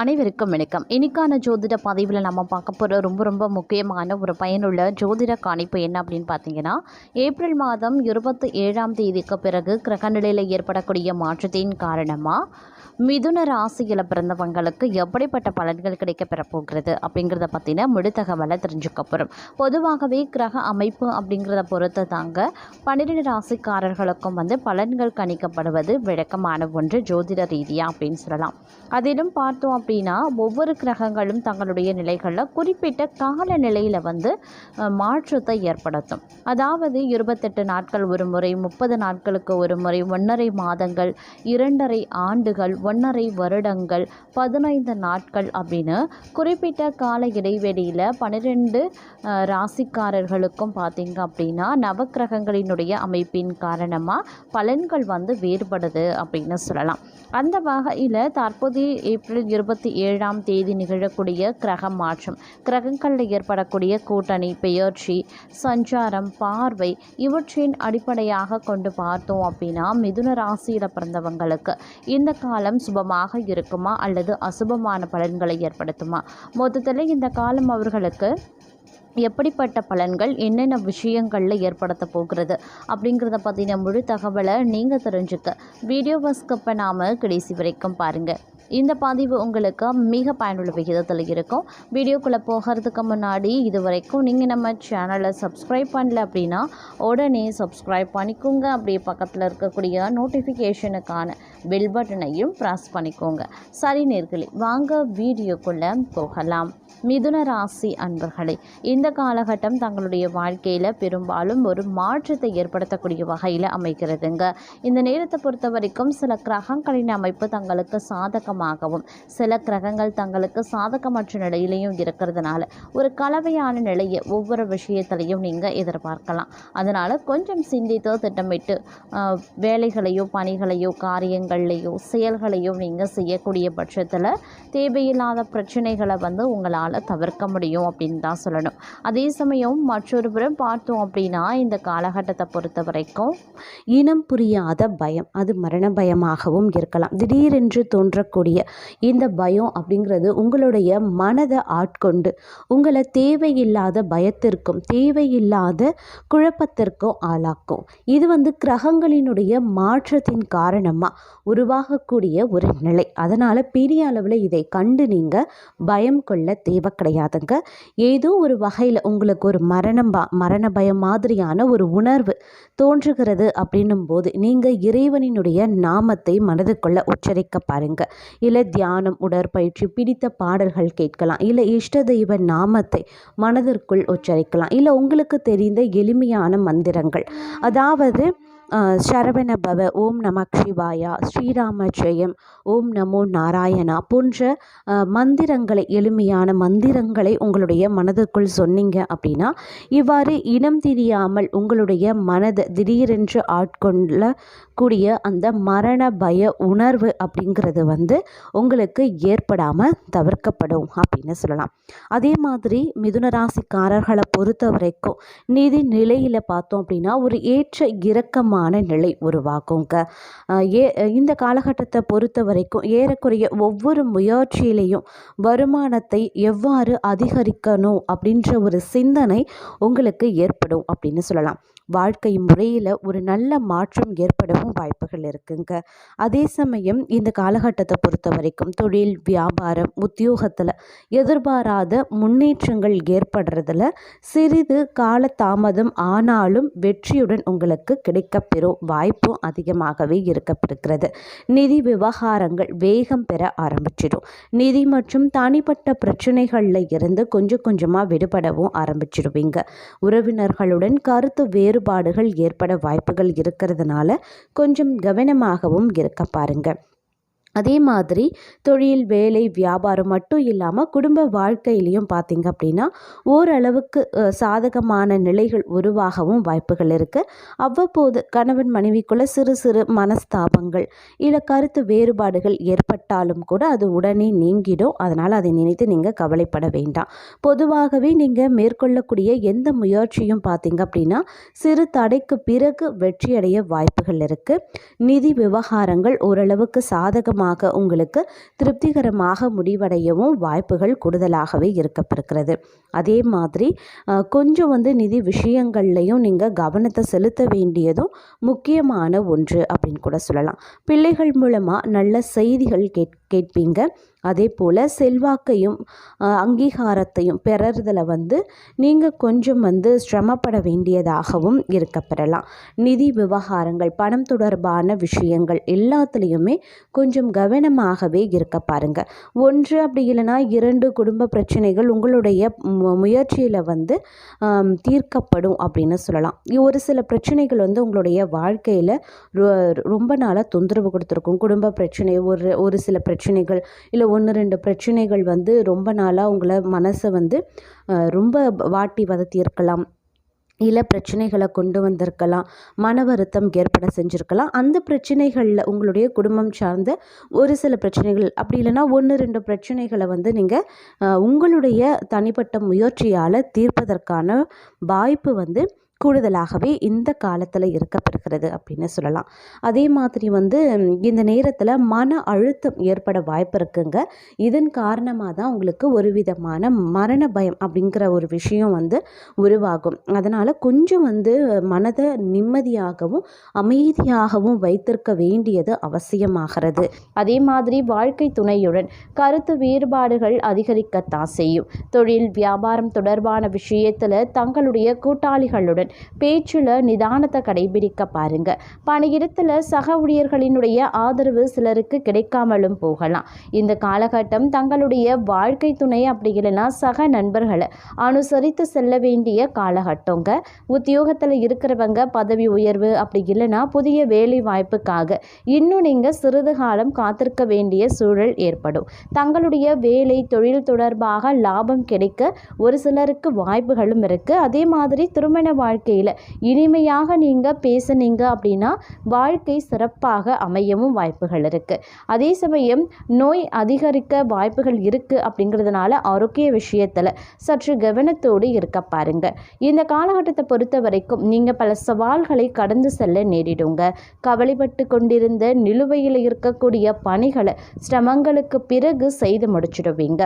அனைவருக்கும் வணக்கம். இன்னைக்கான ஜோதிட பதிவில் நம்ம பார்க்க போகிற ரொம்ப ரொம்ப முக்கியமான ஒரு பயனுள்ள ஜோதிட காணிப்பு என்ன அப்படின்னு பார்த்தீங்கன்னா ஏப்ரல் மாதம் இருபத்தி ஏழாம் தேதிக்கு பிறகு கிரகநிலையில் ஏற்படக்கூடிய மாற்றத்தின் காரணமாக மிதுன ராசியில் பிறந்தவங்களுக்கு எப்படிப்பட்ட பலன்கள் கிடைக்க பெறப்போகிறது அப்படிங்கிறத பற்றின முழு தகவலை தெரிஞ்சுக்க போகிறோம் பொதுவாகவே கிரக அமைப்பு அப்படிங்கிறத பொறுத்து தாங்க பன்னிரெண்டு ராசிக்காரர்களுக்கும் வந்து பலன்கள் கணிக்கப்படுவது விளக்கமான ஒன்று ஜோதிட ரீதியாக அப்படின்னு சொல்லலாம். அதிலும் பார்த்தோம் அப்படின்னா ஒவ்வொரு கிரகங்களும் தங்களுடைய நிலைகளில் குறிப்பிட்ட கால நிலையில் வந்து மாற்றத்தை ஏற்படுத்தும். அதாவது இருபத்தெட்டு நாட்கள் ஒரு முறை முப்பது நாட்களுக்கு ஒரு முறை ஒன்றரை மாதங்கள் இரண்டரை ஆண்டுகள் ஒன்றரை வருடங்கள் பதினைந்து நாட்கள் அப்படின்னு குறிப்பிட்ட கால இடைவெளியில் பன்னிரெண்டு ராசிக்காரர்களுக்கும் பார்த்திங்க அப்படின்னா நவக்கிரகங்களினுடைய அமைப்பின் காரணமாக பலன்கள் வந்து வேறுபடுது அப்படின்னு சொல்லலாம். அந்த வகையில் தற்போதைய ஏப்ரல் இருபத்தி ஏழாம் தேதி நிகழக்கூடிய கிரக மாற்றம். கிரகங்களில் ஏற்படக்கூடிய கூட்டணி பெயர்ச்சி சஞ்சாரம் பார்வை இவற்றின் அடிப்படையாக கொண்டு பார்த்தோம் அப்படின்னா மிதுன ராசியில் பிறந்தவங்களுக்கு இந்த காலம் சுபமாக இருக்குமா அல்லது அசுபமான பலன்களை ஏற்படுத்துமா? மொத்தத்தில் இந்த காலம் அவர்களுக்கு எப்படிப்பட்ட பலன்கள் என்னென்ன விஷயங்களில் ஏற்படுத்த போகிறது அப்படிங்கிறத பற்றின முழு தகவலை நீங்கள் தெரிஞ்சுக்க. வீடியோவை ஸ்கிப் நாம் கடைசி வரைக்கும் பாருங்கள் இந்த பதிவு உங்களுக்கு மிக பயனுள்ள விகிதத்தில் இருக்கும். வீடியோக்குள்ளே போகிறதுக்கு முன்னாடி இது வரைக்கும் நீங்கள் நம்ம சேனலை சப்ஸ்கிரைப் பண்ணல அப்படின்னா உடனே சப்ஸ்கிரைப் பண்ணிக்கோங்க. அப்படியே பக்கத்தில் இருக்கக்கூடிய நோட்டிஃபிகேஷனுக்கான பெல் பட்டனையும் ப்ரெஸ் பண்ணிக்கோங்க. சரி நேர்களே வாங்க வீடியோக்குள்ளே போகலாம். மிதுன ராசி அன்பர்களே இந்த காலகட்டம் தங்களுடைய வாழ்க்கையில் பெரும்பாலும் ஒரு மாற்றத்தை ஏற்படுத்தக்கூடிய வகையில் அமைகிறதுங்க. இந்த நேரத்தை பொறுத்த வரைக்கும் சில கிரகங்களின் அமைப்பு தங்களுக்கு சாதகமாகவும் சில கிரகங்கள் தங்களுக்கு சாதகமற்ற நிலையிலையும் இருக்கிறதுனால ஒரு கலவையான நிலையை ஒவ்வொரு விஷயத்திலையும் நீங்கள் எதிர்பார்க்கலாம். அதனால் கொஞ்சம் சிந்தித்து திட்டமிட்டு வேலைகளையோ பணிகளையோ காரியங்கள் காரியங்கள்லேயோ செயல்களையோ நீங்கள் செய்யக்கூடிய பட்சத்தில் தேவையில்லாத பிரச்சனைகளை வந்து உங்களால் தவிர்க்க முடியும் அப்படின்னு தான் சொல்லணும். அதே சமயம் மற்றொரு புறம் பார்த்தோம் அப்படின்னா இந்த காலகட்டத்தை பொறுத்த வரைக்கும் இனம் புரியாத பயம் அது மரண பயமாகவும் இருக்கலாம். திடீரென்று தோன்றக்கூடிய இந்த பயம் அப்படிங்கிறது உங்களுடைய மனதை ஆட்கொண்டு உங்களை தேவையில்லாத பயத்திற்கும் தேவையில்லாத குழப்பத்திற்கும் ஆளாக்கும். இது வந்து கிரகங்களினுடைய மாற்றத்தின் காரணமாக உருவாகக்கூடிய ஒரு நிலை. அதனால் பெரிய அளவில் இதை கண்டு நீங்கள் பயம் கொள்ள தேவை கிடையாதுங்க. ஏதோ ஒரு வகையில் உங்களுக்கு ஒரு மரணம் மரண பயம் மாதிரியான ஒரு உணர்வு தோன்றுகிறது அப்படின்னும் போது நீங்கள் இறைவனினுடைய நாமத்தை மனதுக்குள்ள உச்சரிக்க பாருங்க. இல்லை தியானம் உடற்பயிற்சி பிடித்த பாடல்கள் கேட்கலாம். இல்லை இஷ்ட தெய்வ நாமத்தை மனதிற்குள் உச்சரிக்கலாம். இல்லை உங்களுக்கு தெரிந்த எளிமையான மந்திரங்கள். அதாவது சரவண பவ ஓம் நம சிவாயா ஸ்ரீராம ஜெயம் ஓம் நமோ நாராயணா போன்ற மந்திரங்களை எளிமையான மந்திரங்களை உங்களுடைய மனதுக்குள் சொன்னீங்க அப்படின்னா இவ்வாறு இனம் தெரியாமல் உங்களுடைய மனதை திடீரென்று ஆட்கொள்ள கூடிய அந்த மரண பய உணர்வு அப்படிங்கிறது வந்து உங்களுக்கு ஏற்படாமல் தவிர்க்கப்படும் அப்படின்னு சொல்லலாம். அதே மாதிரி மிதுன ராசிக்காரர்களை பொறுத்த வரைக்கும் நிதி நிலையில் பார்த்தோம் அப்படின்னா ஒரு ஏற்ற இறக்கமான நிலை உருவாகுங்க ஏ இந்த காலகட்டத்தை பொறுத்த வரைக்கும் ஏறக்குறைய ஒவ்வொரு முயற்சியிலையும் வருமானத்தை எவ்வாறு அதிகரிக்கணும் அப்படின்ற ஒரு சிந்தனை உங்களுக்கு ஏற்படும் அப்படின்னு சொல்லலாம். வாழ்க்கை முறையில் ஒரு நல்ல மாற்றம் ஏற்படவும் வாய்ப்புகள் இருக்குங்க. அதே சமயம் இந்த காலகட்டத்தை பொறுத்த வரைக்கும் தொழில் வியாபாரம் உத்தியோகத்தில் எதிர்பாராத முன்னேற்றங்கள் ஏற்படுறதுல சிறிது கால தாமதம் ஆனாலும் வெற்றியுடன் உங்களுக்கு கிடைக்கப்பெறும் வாய்ப்பும் அதிகமாகவே இருக்கப்பெறுகிறது. நிதி விவகாரங்கள் வேகம் பெற ஆரம்பிச்சிடும். நிதி மற்றும் தனிப்பட்ட பிரச்சனைகளில் இருந்து கொஞ்சம் கொஞ்சமாக விடுபடவும் ஆரம்பிச்சிடுவீங்க. உறவினர்களுடன் கருத்து வேறு வேறுபாடுகள் ஏற்பட வாய்ப்புகள் இருக்கிறதுனால கொஞ்சம் கவனமாகவும் இருக்க பாருங்க. அதே மாதிரி தொழில் வேலை வியாபாரம் மட்டும் இல்லாமல் குடும்ப வாழ்க்கையிலையும் பார்த்தீங்க அப்படின்னா ஓரளவுக்கு சாதகமான நிலைகள் உருவாகவும் வாய்ப்புகள் இருக்குது அவ்வப்போது கணவன் மனைவிக்குள்ள சிறு சிறு மனஸ்தாபங்கள் இல்லை கருத்து வேறுபாடுகள் ஏற்பட்டாலும் கூட அது உடனே நீங்கிடும். அதனால் அதை நினைத்து நீங்கள் கவலைப்பட வேண்டாம். பொதுவாகவே நீங்கள் மேற்கொள்ளக்கூடிய எந்த முயற்சியும் பார்த்தீங்க அப்படின்னா சிறு தடைக்கு பிறகு வெற்றியடைய வாய்ப்புகள் இருக்குது நிதி விவகாரங்கள் ஓரளவுக்கு சாதகமாக நிச்சயமாக உங்களுக்கு திருப்திகரமாக முடிவடையவும் வாய்ப்புகள் கூடுதலாகவே இருக்கப்படுகிறது அதே மாதிரி கொஞ்சம் வந்து நிதி விஷயங்கள்லையும் நீங்கள் கவனத்தை செலுத்த வேண்டியதும் முக்கியமான ஒன்று அப்படின்னு கூட சொல்லலாம். பிள்ளைகள் மூலமாக நல்ல செய்திகள் கேட்க கேட்பீங்க. அதே போல் செல்வாக்கையும் அங்கீகாரத்தையும் பெறறதில் வந்து நீங்கள் கொஞ்சம் வந்து சிரமப்பட வேண்டியதாகவும் இருக்கப்பெறலாம் நிதி விவகாரங்கள் பணம் தொடர்பான விஷயங்கள் எல்லாத்துலேயுமே கொஞ்சம் கவனமாகவே இருக்க பாருங்கள் ஒன்று அப்படி இல்லைன்னா இரண்டு குடும்ப பிரச்சனைகள் உங்களுடைய முயற்சியில் வந்து தீர்க்கப்படும் அப்படின்னு சொல்லலாம். ஒரு சில பிரச்சனைகள் வந்து உங்களுடைய வாழ்க்கையில் ரொம்ப நாளாக தொந்தரவு கொடுத்துருக்கும். குடும்ப பிரச்சனை ஒரு ஒரு சில பிரச்சனை பிரச்சனைகள் இல்லை ஒன்று ரெண்டு பிரச்சனைகள் வந்து ரொம்ப நாளாக உங்களை மனசை வந்து ரொம்ப வாட்டி வதத்தி இருக்கலாம் இல்லை பிரச்சனைகளை கொண்டு வந்திருக்கலாம். மன வருத்தம் ஏற்பட செஞ்சுருக்கலாம். அந்த பிரச்சனைகளில் உங்களுடைய குடும்பம் சார்ந்த ஒரு சில பிரச்சனைகள் அப்படி இல்லைன்னா ஒன்று ரெண்டு பிரச்சனைகளை வந்து நீங்கள் உங்களுடைய தனிப்பட்ட முயற்சியால் தீர்ப்பதற்கான வாய்ப்பு வந்து கூடுதலாகவே இந்த காலத்தில் இருக்கப்படுகிறது அப்படின்னு சொல்லலாம். அதே மாதிரி வந்து இந்த நேரத்தில் மன அழுத்தம் ஏற்பட வாய்ப்பு இருக்குங்க. இதன் காரணமாக தான் உங்களுக்கு ஒரு விதமான மரண பயம் அப்படிங்கிற ஒரு விஷயம் வந்து உருவாகும். அதனால் கொஞ்சம் வந்து மனதை நிம்மதியாகவும் அமைதியாகவும் வைத்திருக்க வேண்டியது அவசியமாகிறது. அதே மாதிரி வாழ்க்கை துணையுடன் கருத்து வேறுபாடுகள் அதிகரிக்கத்தான் செய்யும். தொழில் வியாபாரம் தொடர்பான விஷயத்தில் தங்களுடைய கூட்டாளிகளுடன் பேச்சில் நிதானத்தை கடைபிடிக்க பாருங்க. பணியிடத்தில் சக ஊழியர்களினுடைய ஆதரவு சிலருக்கு கிடைக்காமலும் போகலாம். இந்த காலகட்டம் தங்களுடைய வாழ்க்கை துணை அப்படி இல்லைன்னா சக நண்பர்களை அனுசரித்து செல்ல வேண்டிய காலகட்டங்க. உத்தியோகத்தில் இருக்கிறவங்க பதவி உயர்வு அப்படி இல்லைன்னா புதிய வேலை வாய்ப்புக்காக இன்னும் நீங்கள் சிறிது காலம் காத்திருக்க வேண்டிய சூழல் ஏற்படும். தங்களுடைய வேலை தொழில் தொடர்பாக லாபம் கிடைக்க ஒரு சிலருக்கு வாய்ப்புகளும் இருக்குது அதே மாதிரி திருமண வாழ்க்கை வாழ்க்கையில் இனிமையாக நீங்கள் பேசுனீங்க அப்படின்னா வாழ்க்கை சிறப்பாக அமையவும் வாய்ப்புகள் இருக்குது அதே சமயம் நோய் அதிகரிக்க வாய்ப்புகள் இருக்குது அப்படிங்கிறதுனால ஆரோக்கிய விஷயத்தில் சற்று கவனத்தோடு இருக்க பாருங்க. இந்த காலகட்டத்தை பொறுத்த வரைக்கும் நீங்கள் பல சவால்களை கடந்து செல்ல நேரிடுங்க. கவலைப்பட்டு கொண்டிருந்த நிலுவையில் இருக்கக்கூடிய பணிகளை சிரமங்களுக்கு பிறகு செய்து முடிச்சிடுவீங்க.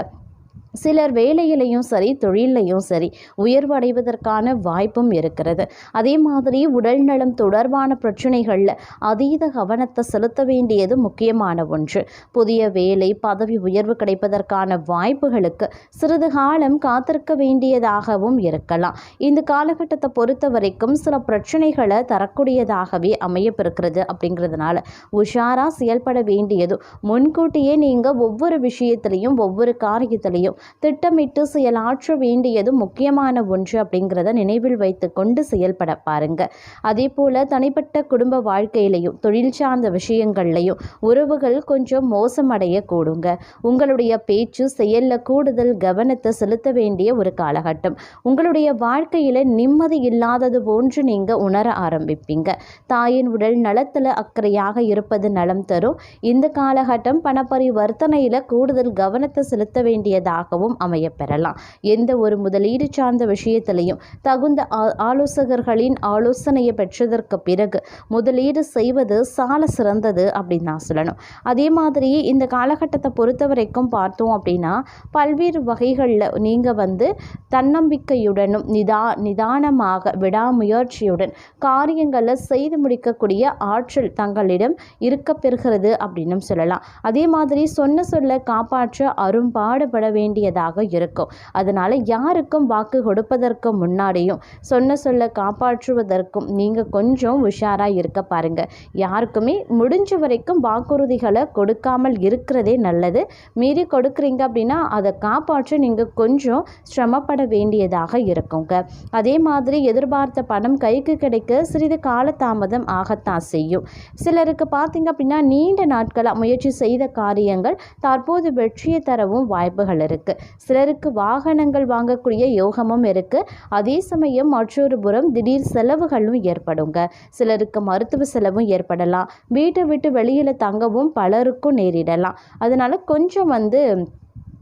சிலர் வேலையிலையும் சரி தொழிலையும் சரி உயர்வடைவதற்கான வாய்ப்பும் இருக்கிறது. அதே மாதிரி உடல் நலம் தொடர்பான பிரச்சனைகளில் அதீத கவனத்தை செலுத்த வேண்டியது முக்கியமான ஒன்று. புதிய வேலை பதவி உயர்வு கிடைப்பதற்கான வாய்ப்புகளுக்கு சிறிது காலம் காத்திருக்க வேண்டியதாகவும் இருக்கலாம். இந்த காலகட்டத்தை பொறுத்த வரைக்கும் சில பிரச்சனைகளை தரக்கூடியதாகவே அமையப்பிருக்கிறது அப்படிங்கிறதுனால உஷாராக செயல்பட வேண்டியதும் முன்கூட்டியே நீங்கள் ஒவ்வொரு விஷயத்திலையும் ஒவ்வொரு காரியத்திலையும் திட்டமிட்டு செயலாற்ற வேண்டியது முக்கியமான ஒன்று அப்படிங்கிறத நினைவில் வைத்து கொண்டு செயல்பட பாருங்க. அதே போல் தனிப்பட்ட குடும்ப வாழ்க்கையிலையும் தொழில் சார்ந்த விஷயங்கள்லையும் உறவுகள் கொஞ்சம் மோசமடைய கூடுங்க. உங்களுடைய பேச்சு செயலில் கூடுதல் கவனத்தை செலுத்த வேண்டிய ஒரு காலகட்டம். உங்களுடைய வாழ்க்கையில் நிம்மதி இல்லாதது போன்று நீங்கள் உணர ஆரம்பிப்பீங்க. தாயின் உடல் நலத்தில் அக்கறையாக இருப்பது நலம் தரும். இந்த காலகட்டம் பணப்பரிவர்த்தனையில் கூடுதல் கவனத்தை செலுத்த வேண்டியதாக வேண்டியதாகவும் அமையப்பெறலாம். எந்த ஒரு முதலீடு சார்ந்த விஷயத்திலையும் தகுந்த ஆ- ஆலோசகர்களின் ஆலோசனையை பெற்றதற்கு பிறகு முதலீடு செய்வது சால சிறந்தது அப்படின்னு நான் சொல்லணும். அதே மாதிரி இந்த காலகட்டத்தை பொறுத்த வரைக்கும் பார்த்தோம் அப்படின்னா பல்வேறு வகைகளில் நீங்கள் வந்து தன்னம்பிக்கையுடனும் நிதா நிதானமாக விடாமுயற்சியுடன் காரியங்களை செய்து முடிக்கக்கூடிய ஆற்றல் தங்களிடம் இருக்க பெறுகிறது அப்படின்னும் சொல்லலாம். அதே மாதிரி சொன்ன சொல்ல காப்பாற்ற அரும்பாடுபட வேண்டிய வேண்டியதாக இருக்கும். அதனால் யாருக்கும் வாக்கு கொடுப்பதற்கு முன்னாடியும் சொன்ன சொல்ல காப்பாற்றுவதற்கும் நீங்கள் கொஞ்சம் உஷாராக இருக்க பாருங்க. யாருக்குமே முடிஞ்ச வரைக்கும் வாக்குறுதிகளை கொடுக்காமல் இருக்கிறதே நல்லது. மீறி கொடுக்குறீங்க அப்படின்னா அதை காப்பாற்ற நீங்கள் கொஞ்சம் சிரமப்பட வேண்டியதாக இருக்குங்க. அதே மாதிரி எதிர்பார்த்த பணம் கைக்கு கிடைக்க சிறிது காலதாமதம் ஆகத்தான் செய்யும். சிலருக்கு பார்த்தீங்க அப்படின்னா நீண்ட நாட்களாக முயற்சி செய்த காரியங்கள் தற்போது வெற்றியை தரவும் வாய்ப்புகள் இருக்குது சிலருக்கு வாகனங்கள் வாங்கக்கூடிய யோகமும் இருக்குது அதே சமயம் மற்றொரு புறம் திடீர் செலவுகளும் ஏற்படுங்க. சிலருக்கு மருத்துவ செலவும் ஏற்படலாம். வீட்டை விட்டு வெளியில் தங்கவும் பலருக்கும் நேரிடலாம். அதனால கொஞ்சம் வந்து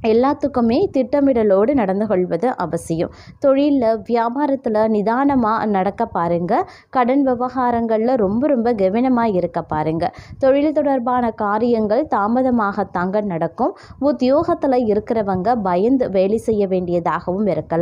எல்லாத்துக்குமே திட்டமிடலோடு நடந்து கொள்வது அவசியம். தொழிலில் வியாபாரத்தில் நிதானமாக நடக்க பாருங்கள் கடன் விவகாரங்களில் ரொம்ப ரொம்ப கவனமாக இருக்க பாருங்கள் தொழில் தொடர்பான காரியங்கள் தாமதமாகத்தாங்க நடக்கும். உத்தியோகத்தில் இருக்கிறவங்க பயந்து வேலை செய்ய வேண்டியதாகவும் இருக்கலாம்.